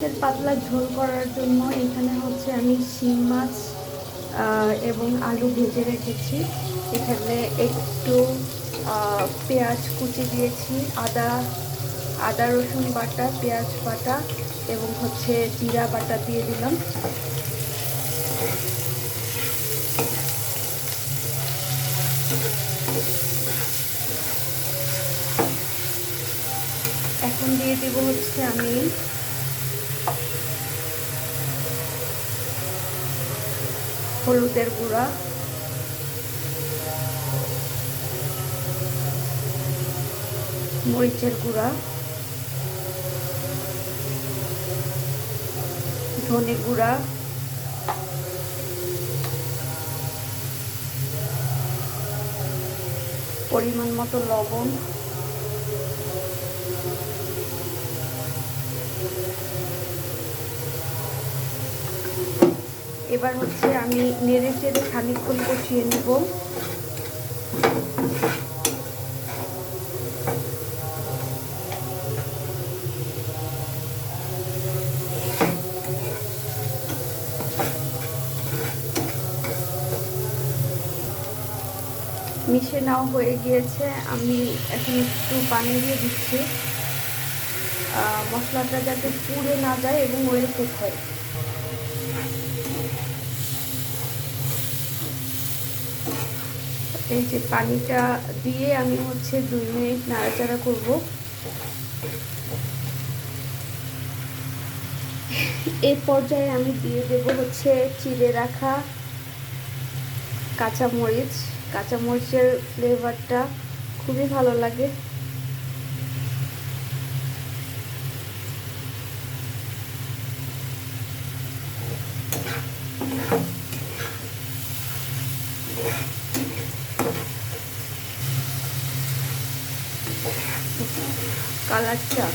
পাতলা ঝোল করার জন্য এখানে হচ্ছে আমি শিং মাছ এবং আলু ভেজে রেখেছি। এখানে একটু পেঁয়াজ কুচি দিয়েছি, আদা আদা, রসুন বাটা, পেঁয়াজ বাটা, এবং হচ্ছে জিরা বাটা দিয়ে দিলাম। এখন দিয়ে দেব হচ্ছে আমি হলুদের গুঁড়া। মরিচের গুঁড়া। ধনে গুঁড়া। পরিমাণ মতো লবণ। এবার হচ্ছে আমি নেড়ে চেড়ে খানিকক্ষণ কষিয়ে নেব। মিশে নাও হয়ে গিয়েছে। আমি এখন একটু পানি দিয়ে দিচ্ছি। মশলাটা যাতে পুড়ে না যায় এবং ওয়েল কুক হয়। এই যে পানিটা দিয়ে আমি হচ্ছে দুই মিনিট নাড়াচাড়া করব। এই পর্যায়ে আমি দিয়ে দেব হচ্ছে চিড়ে রাখা কাঁচামরিচ। কাঁচামরিচের ফ্লেভারটা খুবই ভালো লাগে। কালারটা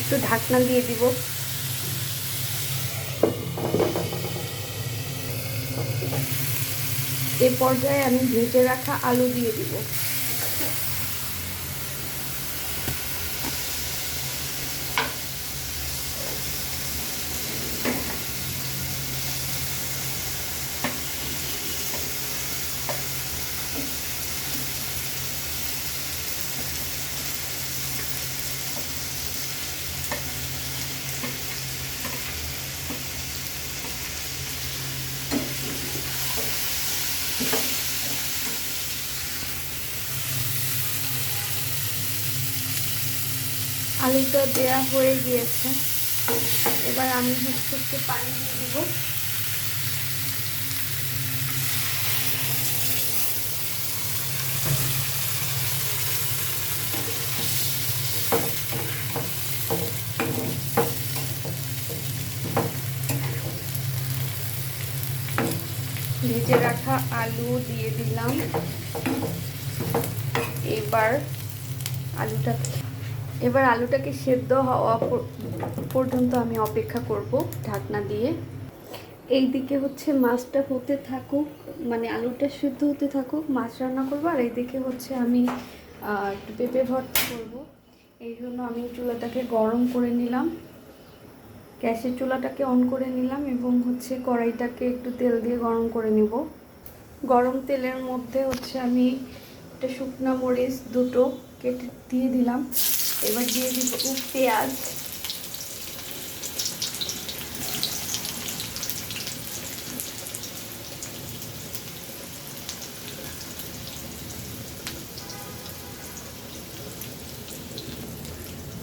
একটু ঢাকনা দিয়ে দিব। এ পর্যায়ে আমি ভেজে রাখা আলু দিয়ে দিব। আলুটা দেয়া হয়ে গিয়েছে। এবার আমি হচ্ছে একটু পানি দিয়ে দিব। ভেজে রাখা আলু দিয়ে দিলাম। এবার আলুটা এবার আলুটাকে সেদ্ধ হওয়া পর্যন্ত আমি অপেক্ষা করব ঢাকনা দিয়ে। এই দিকে হচ্ছে মাছটা হতে থাকুক মানে আলুটা সেদ্ধ হতে থাকুক, মাছ রান্না করব, আর এইদিকে হচ্ছে আমি একটু পেঁপে ভর্তা করব। এই জন্য আমি চুলাটাকে গরম করে নিলাম। গ্যাসের চুলাটাকে অন করে নিলাম এবং হচ্ছে কড়াইটাকে একটু তেল দিয়ে গরম করে নেব। গরম তেলের মধ্যে হচ্ছে আমি একটা শুকনো মরিচ দুটো কেটে দিয়ে দিলাম। এবার দিয়ে দিব পেঁয়াজ।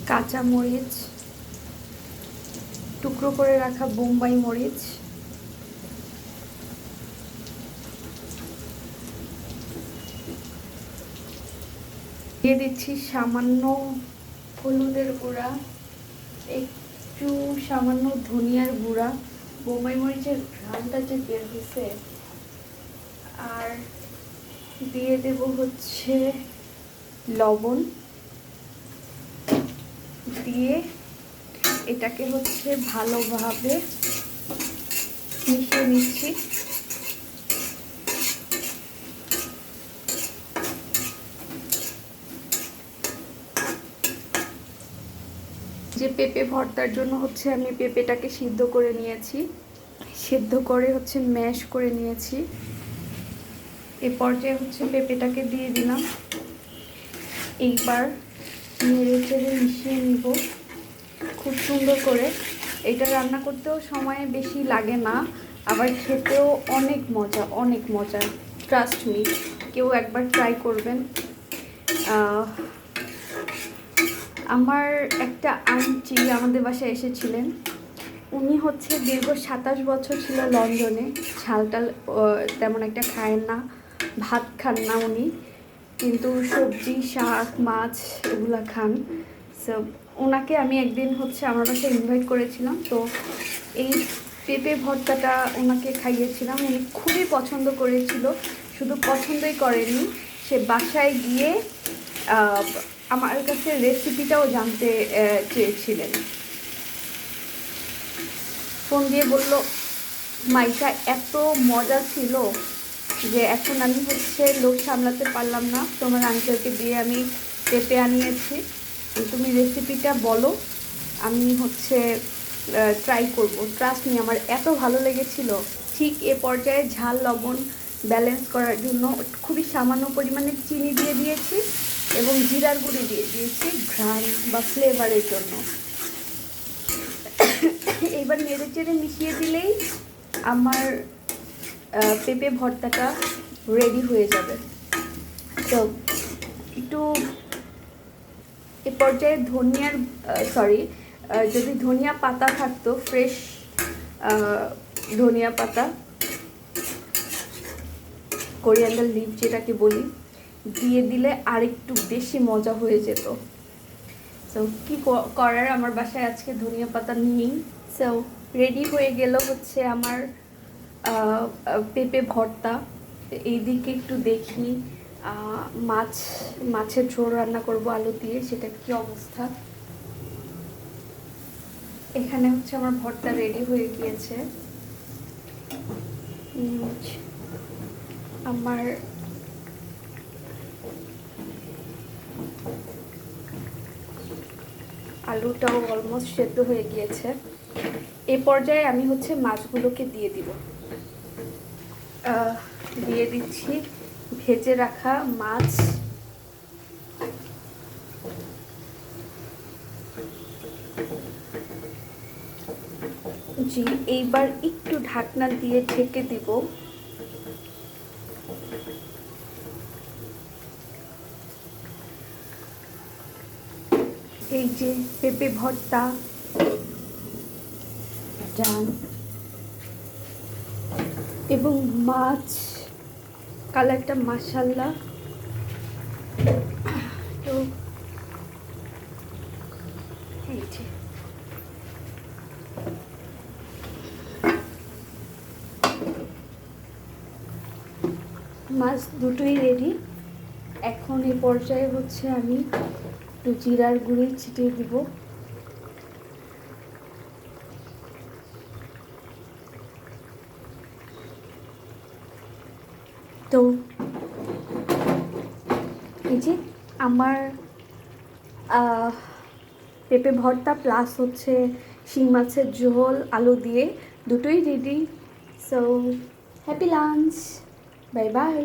কাঁচা মরিচ। টুকরো করে রাখা বোম্বাই মরিচ। দিয়ে দিচ্ছি সামান্য হলুদের গুঁড়া, একটু সামান্য ধনিয়ার গুঁড়া, বোম্বাই মরিচের ঘ্রাণটা যে বের হয়েছে আর দিয়ে দেব হচ্ছে লবণ। দিয়ে এটাকে হচ্ছে ভালোভাবে মিশিয়ে নিচ্ছি। যে পেঁপে ভর্তার জন্য হচ্ছে আমি পেঁপেটাকে সিদ্ধ করে নিয়েছি। সিদ্ধ করে হচ্ছে ম্যাশ করে নিয়েছি। এ পর্যায়ে হচ্ছে পেঁপেটাকে দিয়ে দিলাম। এইবার নেড়ে চেড়ে মিশিয়ে নিব। খুব সুন্দর করে। এটা রান্না করতেও সময় বেশি লাগে না, আবার খেতেও অনেক মজা অনেক মজা। ট্রাস্ট মি কেউ একবার ট্রাই করবেন। আমার একটা আন্টি আমাদের বাসায় এসেছিলেন। উনি হচ্ছে দীর্ঘ সাতাশ বছর ছিল লন্ডনে। ঝালটাল তেমন একটা খায়েন না, ভাত খান না উনি। কিন্তু সবজি, শাক, মাছ এগুলো খান। সো ওনাকে আমি একদিন হচ্ছে আমার বাসায় ইনভাইট করেছিলাম। তো এই পেঁপে ভর্তাটা ওনাকে খাইয়েছিলাম। উনি খুবই পছন্দ করেছিল। শুধু পছন্দই করেনি সে বাসায় গিয়ে আমার কাছে রেসিপিটাও জানতে চেয়েছিলেন। ফোন দিয়ে বলল মাইকা এত মজা ছিল যে এখন আমি হচ্ছে লোক সামলাতে পারলাম না। তোমার আঙ্কেলকে দিয়ে আমি পেঁপে আনিয়েছি। তুমি রেসিপিটা বলো, আমি হচ্ছে ট্রাই করব। ট্রাস্ট নিয়ে আমার এত ভালো লেগেছিল। ঠিক এ পর্যায়ে ঝাল, লবণ ব্যালেন্স করার জন্য খুবই সামান্য পরিমাণে চিনি দিয়ে দিয়েছি। এবং জিরার গুঁড়ি দিয়ে দিয়েছি ঘ্রাণ বা ফ্লেভারের জন্য। এইবার নেড়ে চেড়ে মিশিয়ে দিলেই আমার পেঁপে ভর্তাটা রেডি হয়ে যাবে। তো একটু এ পর্যায়ে ধনিয়ার সরি যদি ধনিয়া পাতা থাকতো ফ্রেশ ধনিয়া পাতা কোরিয়ান্ডার লিভ যেটাকে বলি দিয়ে দিলে আরেকটু বেশি মজা হয়ে যেত। সো কি করার আমার বাসায় আজকে ধনিয়া পাতা নেই। সো রেডি হয়ে গেল হচ্ছে আমার পেঁপে ভর্তা। এই দিকে একটু দেখি মাছ, মাছের ঝোল রান্না করব আলু দিয়ে, সেটা কি অবস্থা? এখানে হচ্ছে আমার ভর্তা রেডি হয়ে গিয়েছে। আমার আলুটাও অলমোস্ট সেদ্ধ হয়ে গিয়েছে। এ পর্যায়ে আমি হচ্ছে মাছগুলোকে দিয়ে দিব। দিয়ে দিচ্ছি ভেজে রাখা মাছ। জি, এইবার একটু ঢাকনা দিয়ে ঢেকে দিব। এই যে পেঁপে ভর্তা। ডান এবং মাছ। কালারটা মাসাল্লা তো এই যে। মাছ দুটোই রেডি এখন এই পর্যায়ে হচ্ছে আমি একটু জিরার গুঁড়ি ছিটিয়ে দিব। তো, এই যে আমার পেঁপে ভর্তা প্লাস হচ্ছে শিং মাছের ঝোল, আলু দিয়ে দুটোই ready so happy lunch bye bye